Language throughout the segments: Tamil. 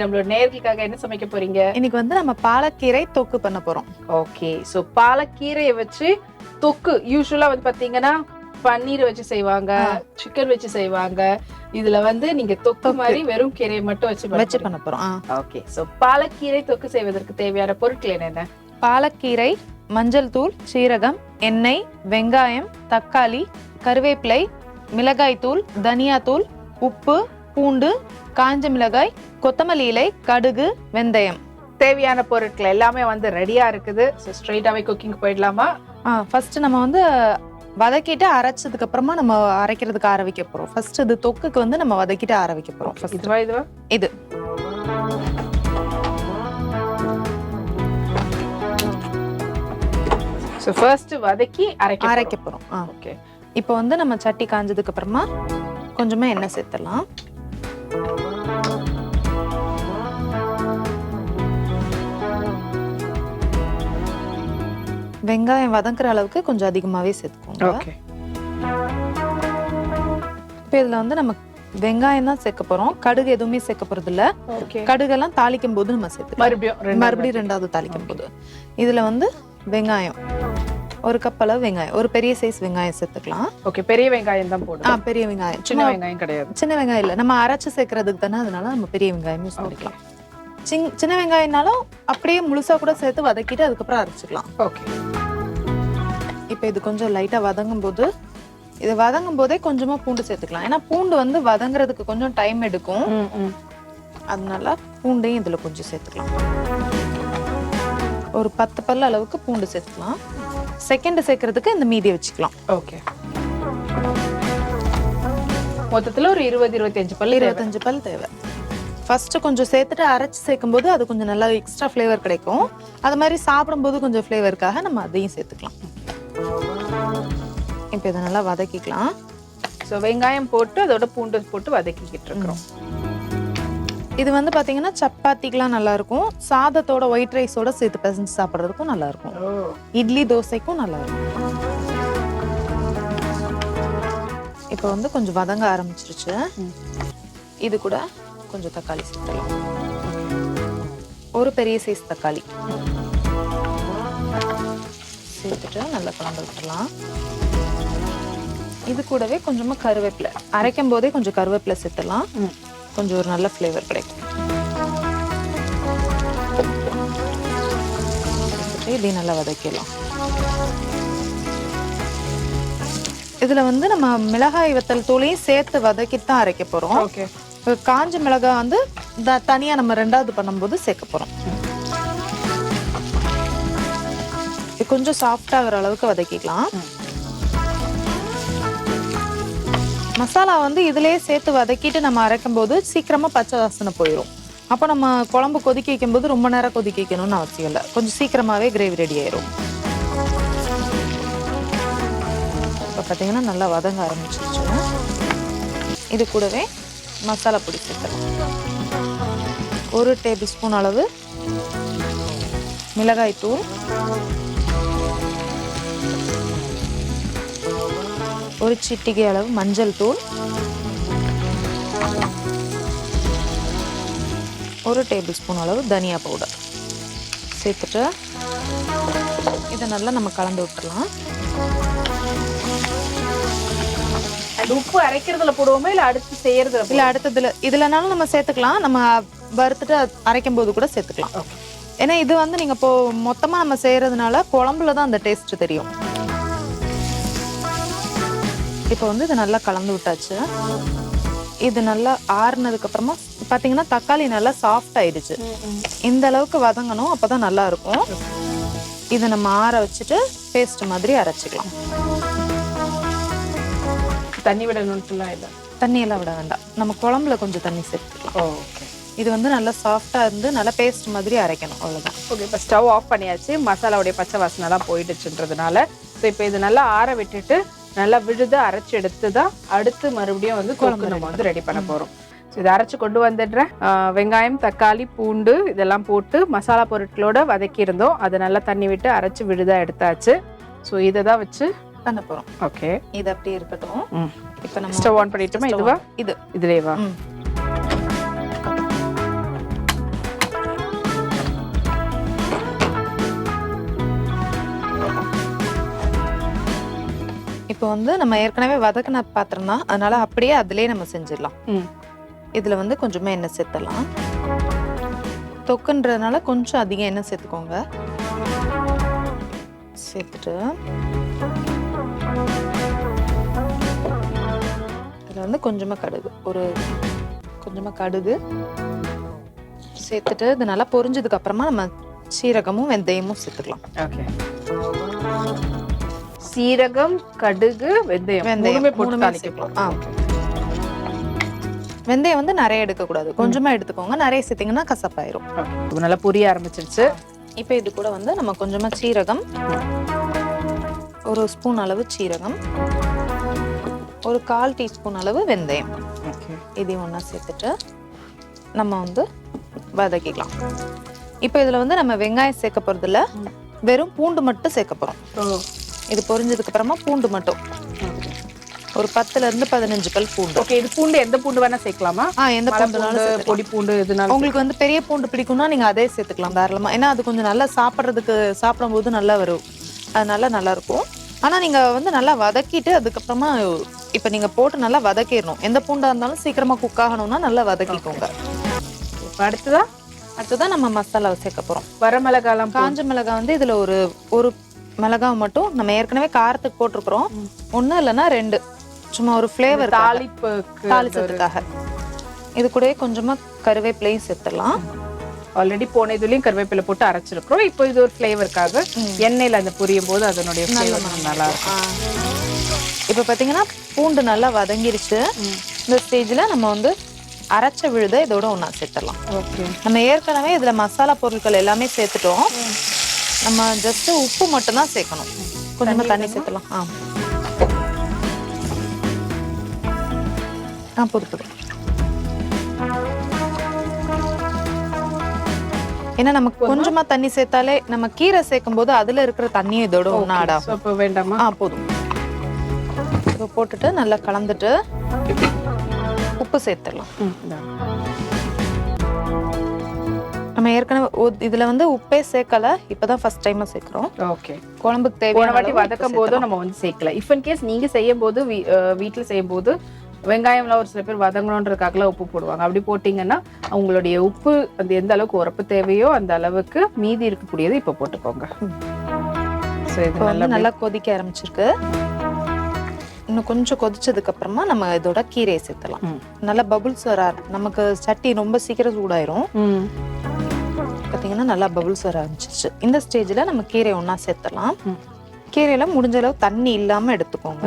நம்மளோட நேர்களுக்காக என்ன சமைக்க போறீங்க? இன்னைக்கு வந்து நம்ம பாலக்கீரை தொக்கு பண்ண போறோம். ஓகே. சோ பாலக்கீரையை வச்சு தொக்கு யூஸ்வலா வந்து பாத்தீங்கன்னா பன்னீர் வச்சு செய்வாங்க. சிக்கன் வச்சு செய்வாங்க. இதுல வந்து நீங்க தொக்கு. மாதிரி வெறும் கீரையை மட்டும் வச்சு வச்சு பண்ண போறோம். ஓகே. சோ பாலக்கீரை தொக்கு செய்வதற்கு தேவையான பொருட்கள் என்னென்ன? பாலக்கீரை மஞ்சள் தூள் சீரகம் எண்ணெய் வெங்காயம் தக்காளி கருவேப்பிலை மிளகாய் தூள் தனியா தூள் உப்பு பூண்டு காஞ்ச மிளகாய் கொத்தமல்லி இலை கடுகு வெந்தயம். தேவையான பொருட்கள் எல்லாமே வந்து ரெடியா இருக்குது. ஸோ ஸ்ட்ரைட்டாவே குக்கிங் போயிடலாமா? ஆ ஃபர்ஸ்ட் நம்ம வந்து வதக்கிட்டு அரைச்சதுக்கு அப்புறமா நம்ம அரைக்கிறதுக்கு ஆர வைக்க போறோம். ஃபர்ஸ்ட் இது தொக்குக்கு வந்து நம்ம வதக்கிட்டு ஆர வைக்க போறோம். இதுவா இதுவா? இது. ஸோ ஃபர்ஸ்ட் வதக்கி அரைக்க அரைக்க போறோம். ஆ. ஓகே இப்போ வந்து நம்ம சட்டி காஞ்சதுக்கு அப்புறமா கொஞ்சமா எண்ணெய் சேர்த்துடலாம். வெங்காயம் வதங்குற அளவுக்கு கொஞ்சம் அதிகமாவே சேர்த்துக்கோங்க. ஓகே. இப்போ இதுல வந்து நம்ம வெங்காயம் தான் சேர்க்க போறோம். கடுகு எதுவுமே சேர்க்க போறது இல்ல ஓகே. கடுகெல்லாம் தாளிக்கும் போது நம்ம சேர்த்துக்கலாம். மறுபடியும் மறுபடியும் ரெண்டாவது தாளிக்கும் போது இதுல வந்து வெங்காயம். ஒரு கப் அளவு வெங்காயம். ஒரு பெரிய சைஸ் வெங்காயம் சேர்த்துக்கலாம். ஓகே பெரிய வெங்காயம் தான் ஆ போடணும் பெரிய வெங்காயம். சின்ன வெங்காயம் கிடையாது. சின்ன வெங்காயம் இல்ல. நம்ம அரைச்சு சேர்க்கறதுக்கு தானே அதனால நம்ம பெரிய வெங்காயம் யூஸ் பண்ணிக்கலாம். சின் சின்ன வெங்காயம்னாலும் அப்படியே முழுசா கூட சேர்த்து வதக்கிட்டு அதுக்கப்புறம் அரைச்சிக்கலாம். ஓகே இப்போ இது கொஞ்சம் லைட்டா வதங்கும் போது இது வதங்கும் போதே கொஞ்சமா பூண்டு சேர்த்துக்கலாம். ஏன்னா பூண்டு வந்து வதங்குறதுக்கு கொஞ்சம் டைம் எடுக்கும். அதனால பூண்டையும் இதுல கொஞ்சம் சேர்த்துக்கலாம். ஒரு பத்து பல்லு அளவுக்கு பூண்டு சேர்த்துக்கலாம். செகண்ட் சேர்க்கறதுக்கு இந்த மீதியை வச்சுக்கலாம். ஓகே மொத்தத்துல ஒரு இருபது இருபத்தஞ்சு தேவை. இருபத்தஞ்சு பல் தேவை. ஃபர்ஸ்ட் கொஞ்சம் சேர்த்துட்டு அரைச்சு சேர்க்கும்போது அது கொஞ்சம் நல்லா எக்ஸ்ட்ரா ஃப்ளேவர் கிடைக்கும். அது மாதிரி சாப்பிடும்போது கொஞ்சம் ஃப்ளேவருக்காக நம்ம அதையும் சேர்த்துக்கலாம். இப்போ இதை நல்லா வதக்கிக்கலாம். ஸோ வெங்காயம் போட்டு அதோட பூண்டு போட்டு வதக்கிக்கிட்டு இருக்கிறோம். இது வந்து பாத்தீங்கன்னா சப்பாத்திக்கெலாம் நல்லா இருக்கும் சாதத்தோட ஒயிட் ரைஸோட சேர்த்து பிசைஞ்சு சாப்பிட்றதுக்கும் நல்லா இருக்கும் ஓ. இட்லி தோசைக்கும் நல்லா இருக்கும் இப்போ வந்து கொஞ்சம் வதங்க ஆரம்பிச்சிருச்சு. இது கூட கொஞ்சம் தக்காளி சேர்த்துக்கலாம். ஒரு பெரிய சைஸ் தக்காளி. சேர்த்துட்டு நல்லா கலந்து விட்டுலாம் இது கூடவே கொஞ்சமா கருவேப்பிலை. அரைக்கும் போதே கொஞ்சம் கருவேப்பிலை சேர்த்துலாம். கொஞ்சம் ஒரு நல்ல ஃப்ளேவர் கிடைக்கும். இதையும் நல்லா வதக்கிடலாம். இதுல வந்து நம்ம மிளகாய் வத்தல் தூளையும் சேர்த்து வதக்கிட்டு தான் அரைக்க போறோம். ஓகே. காஞ்ச மிளகாய் வந்து த- தனியா நம்ம ரெண்டாவது பண்ணும்போது சேர்க்க போறோம். இது கொஞ்சம் சாஃப்ட் ஆகுற அளவுக்கு வதக்கிக்கலாம். மசாலா வந்து இதுலயே சேர்த்து வதக்கிட்டு நம்ம அரைக்கும் போது சீக்கிரமாக பச்சை வாசனை போயிடும் அப்போ நம்ம குழம்பு கொதிக்க வைக்கும்போது ரொம்ப நேரம் கொதிக்க வைக்கணும்னு அவசியம் இல்லை. கொஞ்சம் சீக்கிரமாகவே கிரேவி ரெடி ஆயிரும். இப்போ பார்த்தீங்கன்னா நல்லா வதங்க ஆரம்பிச்சிருச்சு. இது கூடவே மசாலா பொடி சேர்த்துலாம் ஒரு டேபிள் ஸ்பூன் அளவு மிளகாய் தூள் ஒரு சிட்டிகை அளவு மஞ்சள் தூள் ஒரு டேபிள் ஸ்பூன் அளவு தனியா பவுடர். சேர்த்துட்டு இதை நல்லா நம்ம கலந்து விட்டுறலாம் அது உப்பு அரைக்கிறதுல போடுவோமா இல்ல அடுத்து செய்யறதுல இல்ல அடுத்ததுல. இதுலனாலும் நம்ம சேர்த்துக்கலாம். நம்ம வறுத்துட்டு அரைக்கும் போது கூட சேர்த்துக்கலாம். ஏன்னா இது வந்து நீங்க இப்போ மொத்தமா நம்ம செய்யறதுனால குழம்புல தான் அந்த டேஸ்ட் தெரியும். இப்போ வந்து இதை நல்லா கலந்து விட்டாச்சு. இது நல்லா ஆறுனதுக்கு அப்புறமா பாத்தீங்கன்னா தக்காளி நல்லா சாஃப்ட் ஆயிடுச்சு. இந்த அளவுக்கு வதங்கணும் அப்பதான் நல்லா இருக்கும். இதை நம்ம ஆற வச்சுட்டு பேஸ்ட் மாதிரி அரைச்சிக்கலாம். தண்ணி விடணும்ட்டுலாம் இல்ல? தண்ணி எல்லாம் விட வேண்டாம். நம்ம குழம்புல கொஞ்சம் தண்ணி சேர்த்துக்கலாம். ஓகே இது வந்து நல்லா சாஃப்டா இருந்து நல்லா பேஸ்ட் மாதிரி அரைக்கணும் அவ்வளவுதான். ஓகே இப்போ ஸ்டவ் ஆஃப் பண்ணியாச்சு. மசாலாவுடைய பச்சை வாசனைலாம் போயிடுச்சுன்றதுனால. ஸோ இப்போ இது நல்லா ஆற விட்டுட்டு நல்லா விழுது அரைச்சு எடுத்து தான் அடுத்து மறுபடியும் வந்து குழம்பு நம்ம வந்து ரெடி பண்ண போறோம். ஸோ இதை அரைச்சு கொண்டு வந்துடுறேன். வெங்காயம் தக்காளி பூண்டு இதெல்லாம் போட்டு மசாலா பொருட்களோட வதக்கி இருந்தோம் அதை நல்லா தண்ணி விட்டு அரைச்சு விழுதா எடுத்தாச்சு. ஸோ இதை தான் வச்சு பண்ண போறோம். ஓகே இது அப்படியே இருக்கட்டும். இப்போ நம்ம ஸ்டவ் ஆன் பண்ணிட்டுமா இதுவா? இது. இதுலேவா? இப்போ வந்து நம்ம ஏற்கனவே வதக்கின பாத்திரம் தான். அதனால அப்படியே அதுலயே நம்ம செஞ்சிடலாம். இதுல வந்து கொஞ்சமா எண்ணெய் சேர்த்துடலாம். தொக்குன்றதுனால கொஞ்சம் அதிகம் எண்ணெய் சேர்த்துக்கோங்க. சேர்த்துட்டு. இதில் வந்து கொஞ்சமா கடுகு. ஒரு கொஞ்சமா கடுகு. சேர்த்துட்டு இது நல்லா பொரிஞ்சதுக்கு அப்புறமா நம்ம சீரகமும் வெந்தயமும் சேர்த்துக்கலாம். ஓகே. சீரகம் கடுகு வெந்தயம். வெந்தயம். போட்டு மூணுமே தாளிக்க சேர்க்கலாம். போறோம். ஆ. வெந்தயம் வந்து நிறைய எடுக்கக்கூடாது. கொஞ்சமா எடுத்துக்கோங்க. நிறைய சேர்த்தீங்கன்னா கசப்பாயிரும். நல்லா புரிய ஆரம்பிச்சிருச்சு. இப்போ இது கூட வந்து நம்ம கொஞ்சமா சீரகம். ஒரு ஸ்பூன் அளவு சீரகம். ஒரு கால் டீஸ்பூன் அளவு வெந்தயம். இதையும் ஒன்றா சேர்த்துட்டு நம்ம வந்து வதக்கிக்கலாம். இப்போ இதில் வந்து நம்ம வெங்காயம் சேர்க்க போகிறதில்ல வெறும் பூண்டு மட்டும் சேர்க்க போகிறோம் இது பொரிஞ்சதுக்கு அப்புறமா பூண்டு மட்டும். ஒரு பத்துல இருந்து பதினஞ்சு பல் பூண்டு. ஓகே இது பூண்டு எந்த பூண்டு வேணா சேர்க்கலாமா? ஆ எந்த பூண்டுனாலும். பொடி பூண்டு எதுனாலும் உங்களுக்கு வந்து பெரிய பூண்டு பிடிக்கும்னா நீங்க அதே சேர்த்துக்கலாம் தாராளமா. ஏன்னா அது கொஞ்சம் நல்லா சாப்பிட்றதுக்கு சாப்பிடும்போது நல்லா வரும். அதனால நல்லா இருக்கும். ஆனா நீங்க வந்து நல்லா வதக்கிட்டு அதுக்கப்புறமா இப்ப நீங்க போட்டு நல்லா வதக்கிடணும். எந்த பூண்டா இருந்தாலும் சீக்கிரமா குக் ஆகணும்னா நல்லா வதக்கிக்கோங்க. அடுத்ததா? அடுத்ததான் நம்ம மசாலாவை சேர்க்க போறோம். வரமிளகாலாம் போ- காஞ்ச மிளகாய் வந்து இதுல ஒரு ஒரு மிளகாய் மட்டும் நம்ம ஏற்கனவே காரத்துக்கு போட்டிருக்கிறோம். ஒண்ணு இல்லைன்னா ரெண்டு. சும்மா ஒரு ஃப்ளேவர் தாளிப்புக்கு தாளிச்சதுக்காக. இது கூடயே கொஞ்சமா கருவேப்பிலையும் சேர்த்துடலாம். ஆல்ரெடி போன இதுலயும் கருவேப்பிலை போட்டு அரைச்சிருக்கிறோம். இப்போ இது ஒரு ஃப்ளேவருக்காக எண்ணெயில அந்த புரியும் போது அதனுடைய ஃப்ளேவர் நல்லா இருக்கும். இப்போ பார்த்தீங்கன்னா பூண்டு நல்லா வதங்கிருச்சு. இந்த ஸ்டேஜில் நம்ம வந்து அரைச்ச விழுத இதோட ஒன்றா சேர்த்துடலாம். ஓகே. நம்ம ஏற்கனவே இதில் மசாலா பொருட்கள் எல்லாமே சேர்த்துட்டோம். நம்ம ஜஸ்ட் உப்பு மட்டும் தான் சேர்க்கணும். கொஞ்சமா தண்ணி சேர்த்துலாம். ஆ. ஆ புது புது ஏன்னா நமக்கு கொஞ்சமா தண்ணி சேர்த்தாலே நம்ம கீரை சேர்க்கும் போது அதுல இருக்கிற தண்ணியும் இதோட ஒன்றா ஆடாகும். வேண்டாமா? ஆ போதும். இப்போ போட்டுட்டு நல்லா கலந்துட்டு உப்பு சேர்த்துடலாம். நம்ம ஏற்கனவே இதுல வந்து உப்பே சேர்க்கல இப்பதான் ஃபர்ஸ்ட் டைமா சேர்க்கிறோம். ஓகே. குழம்புக்கு தேவையான வாட்டி வதக்கும் போதும் நம்ம வந்து சேர்க்கல. இஃப் இன் கேஸ் நீங்க செய்யும் போது வீ- அஹ் வீட்ல செய்யும் போது வெங்காயம்லாம் ஒரு சில பேர் வதங்கணுன்றதுக்காகலாம் உப்பு போடுவாங்க. அப்படி போட்டீங்கன்னா உங்களுடைய உப்பு அந்த எந்த அளவுக்கு உரப்பு தேவையோ அந்த அளவுக்கு மீதி இருக்கக்கூடியது இப்போ போட்டுக்கோங்க. ஸோ இது இப்போ நல்லா நல்லா கொதிக்க ஆரம்பிச்சிருக்கு. இன்னும் கொஞ்சம் கொதிச்சதுக்கு அப்புறமா நம்ம இதோட கீரையை சேர்த்தலாம். நல்லா பபுள்ஸ் வர நமக்கு சட்டி ரொம்ப சீக்கிரம் சூடாயிரும். பார்த்தீங்கன்னா நல்லா பபுள்ஸ் வர ஆரம்பிச்சிருச்சு. இந்த ஸ்டேஜில் நம்ம கீரை ஒன்றா சேர்த்தலாம். கீரையில முடிஞ்ச அளவு தண்ணி இல்லாம எடுத்துக்கோங்க.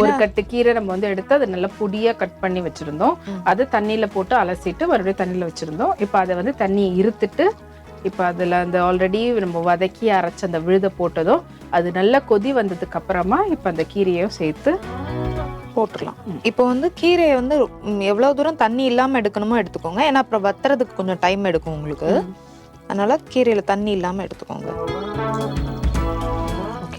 ஒரு கட்டு கீரை நம்ம வந்து எடுத்து அதை நல்லா பொடியா கட் பண்ணி வச்சிருந்தோம். அது தண்ணியில போட்டு அலசிட்டு மறுபடியும் தண்ணியில வச்சிருந்தோம். இப்போ அதை வந்து தண்ணியை இருத்துட்டு இப்போ அதுல அந்த ஆல்ரெடி நம்ம வதக்கி அரைச்ச அந்த விழுத போட்டதும் அது நல்லா கொதி வந்ததுக்கு அப்புறமா இப்போ அந்த கீரையும் சேர்த்து போட்டுடலாம். இப்போ வந்து கீரையை வந்து ம், எவ்வளவு தூரம் தண்ணி இல்லாம எடுக்கணுமோ எடுத்துக்கோங்க. ஏன்னா அப்புறம் வத்துறதுக்கு கொஞ்சம் டைம் எடுக்கும் உங்களுக்கு. அதனால கீரையில தண்ணி இல்லாம எடுத்துக்கோங்க.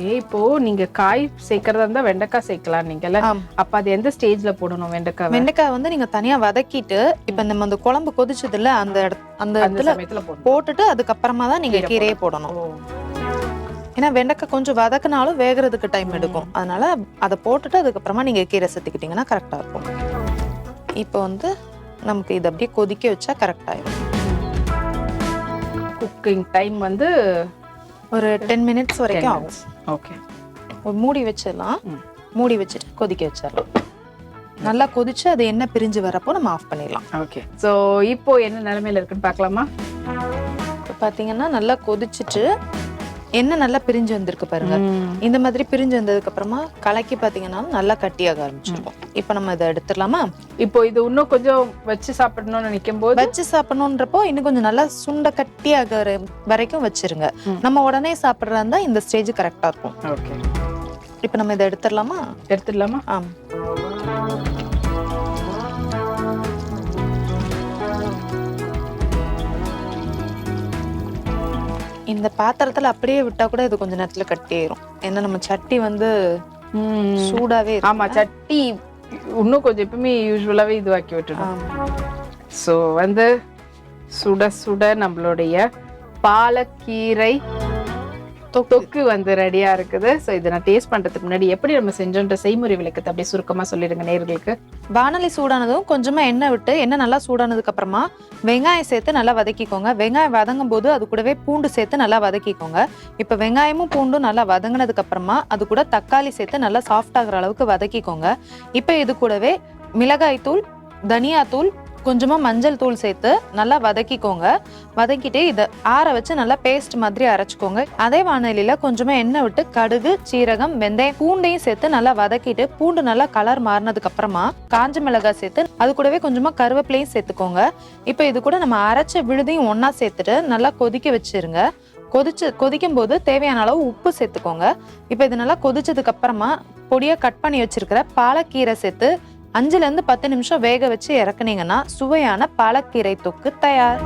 ஓகே இப்போ நீங்க காய் சேர்க்கறதா இருந்தா வெண்டைக்காய் சேர்க்கலாம் நீங்கல்ல. அப்ப அது எந்த ஸ்டேஜ்ல போடணும் வெண்டைக்காய் வெண்டைக்காய் வந்து நீங்க தனியா வதக்கிட்டு இப்ப நம்ம அந்த குழம்பு கொதிச்சதுல அந்த அந்த இடத்துல போட்டுட்டு அதுக்கப்புறமா தான் நீங்க கீரை கீரையே போடணும். ஏன்னா வெண்டைக்காய் கொஞ்சம் வதக்குனாலும் வேகிறதுக்கு டைம் எடுக்கும். அதனால அதை போட்டுட்டு அதுக்கப்புறமா நீங்க கீரை சேர்த்துக்கிட்டீங்கன்னா கரெக்டா இருக்கும். இப்போ வந்து நமக்கு இது அப்படியே கொதிக்க வச்சா கரெக்ட் ஆயிடும் குக்கிங் டைம் வந்து ஒரு டென் மினிட்ஸ் வரைக்கும் ஆகும். ஓகே ஒரு மூடி வச்சிடலாம். மூடி வச்சுட்டு கொதிக்க வச்சிடலாம். நல்லா கொதிச்சு அது என்ன பிரிஞ்சு வரப்போ நம்ம ஆஃப் பண்ணிடலாம். ஓகே சோ இப்போ என்ன நிலைமையில இருக்குன்னு பார்க்கலாமா? இப்போ பார்த்தீங்கன்னா நல்லா கொதிச்சுட்டு எண்ணெய் நல்லா பிரிஞ்சு வந்திருக்கு பாருங்க. இந்த மாதிரி பிரிஞ்சு வந்ததுக்கு அப்புறமா கலக்கி பார்த்தீங்கன்னா நல்லா கட்டியாக ஆரம்பிச்சிருக்கும். இப்போ நம்ம இதை எடுத்துடலாமா? இப்போ இது இன்னும் கொஞ்சம் வச்சு சாப்பிடணும்னு நினைக்கும் போது வச்சு சாப்பிடணுன்றப்போ இன்னும் கொஞ்சம் நல்லா சுண்ட கட்டியாக வரைக்கும் வச்சிருங்க. நம்ம உடனே சாப்பிட்றதா இருந்தா இந்த ஸ்டேஜ் கரெக்டா இருக்கும். ஓகே. இப்போ நம்ம இதை எடுத்துடலாமா? எடுத்துடலாமா? ஆம். இந்த பாத்திரத்துல அப்படியே விட்டா கூட இது கொஞ்ச நேரத்துல கட்டிடும் ஏன்னா நம்ம சட்டி வந்து இருக்கு. ஆமா சட்டி இன்னும் கொஞ்சம் எப்பவுமே யூஸ்வலாவே இதுவாக்கி விட்டுடும். ஸோ வந்து சுட சுட நம்மளுடைய பாலக்கீரை தொக்கு. வந்து ரெடியா இருக்குது. ஸோ இதை நான் டேஸ்ட் பண்றதுக்கு முன்னாடி எப்படி நம்ம செஞ்சோன்ற செய்முறை விளக்கத்தை அப்படியே சுருக்கமா சொல்லிடுங்க நேர்களுக்கு. வானொலி சூடானதும் கொஞ்சமா எண்ணெய் விட்டு எண்ணெய் நல்லா சூடானதுக்கு அப்புறமா வெங்காயம் சேர்த்து நல்லா வதக்கிக்கோங்க. வெங்காயம் வதங்கும் போது அது கூடவே பூண்டு சேர்த்து நல்லா வதக்கிக்கோங்க. இப்போ வெங்காயமும் பூண்டும் நல்லா வதங்கினதுக்கு அப்புறமா அது கூட தக்காளி சேர்த்து நல்லா சாஃப்ட் ஆகுற அளவுக்கு வதக்கிக்கோங்க. இப்போ இது கூடவே மிளகாய் தூள் தனியாத்தூள் கொஞ்சமாக மஞ்சள் தூள் சேர்த்து நல்லா வதக்கிக்கோங்க. வதக்கிட்டு இதை ஆற வச்சு நல்லா பேஸ்ட் மாதிரி அரைச்சிக்கோங்க. அதே வானொலியில் கொஞ்சமாக எண்ணெய் விட்டு கடுகு சீரகம் வெந்தயம் பூண்டையும் சேர்த்து நல்லா வதக்கிட்டு பூண்டு நல்லா கலர் மாறினதுக்கு அப்புறமா காஞ்ச மிளகாய் சேர்த்து அது கூடவே கொஞ்சமாக கருவேப்பிலையும் சேர்த்துக்கோங்க. இப்போ இது கூட நம்ம அரைச்ச விழுதையும் ஒன்றா சேர்த்துட்டு நல்லா கொதிக்க வச்சிருங்க. கொதிச்சு கொதிக்கும் போது தேவையான அளவு உப்பு சேர்த்துக்கோங்க. இப்போ இது நல்லா கொதிச்சதுக்கு அப்புறமா பொடியாக கட் பண்ணி வச்சிருக்கிற பாலக்கீரை சேர்த்து அஞ்சுலேருந்து பத்து நிமிஷம் வேக வச்சு இறக்குனீங்கன்னா சுவையான பாலக்கீரை தொக்கு தயார்.